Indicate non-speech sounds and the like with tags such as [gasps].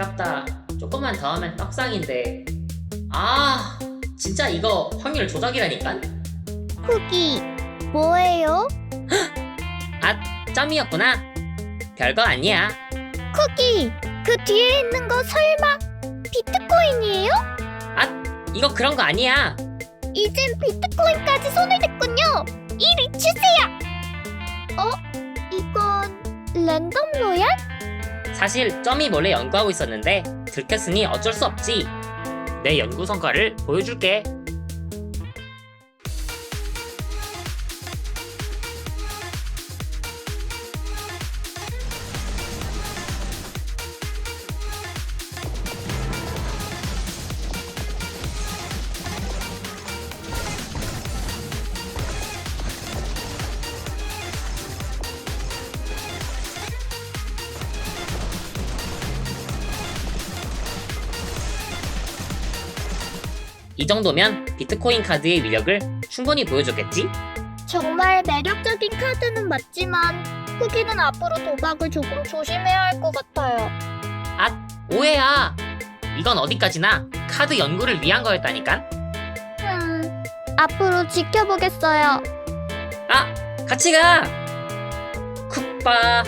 아깝다. 조금만 더 하면 떡상인데. 아, 진짜 이거 확률 조작이라니까? 쿠키, 뭐예요? [gasps] 아, 점이었구나. 별거 아니야. 쿠키, 그 뒤에 있는 거 설마 비트코인이에요? 이거 그런 거 아니야. 이젠 비트코인까지 손을 댔군요. 이리 주세요. 어? 이건 랜덤 로얄? 사실 점이 몰래 연구하고 있었는데 들켰으니 어쩔 수 없지. 내 연구 성과를 보여줄게. 이 정도면 비트코인 카드의 위력을 충분히 보여줬겠지? 정말 매력적인 카드는 맞지만 쿠키는 앞으로 도박을 조금 조심해야 할 것 같아요. 아, 오해야. 이건 어디까지나 카드 연구를 위한 거였다니까? 음, 앞으로 지켜보겠어요. 아, 같이 가! 쿡바,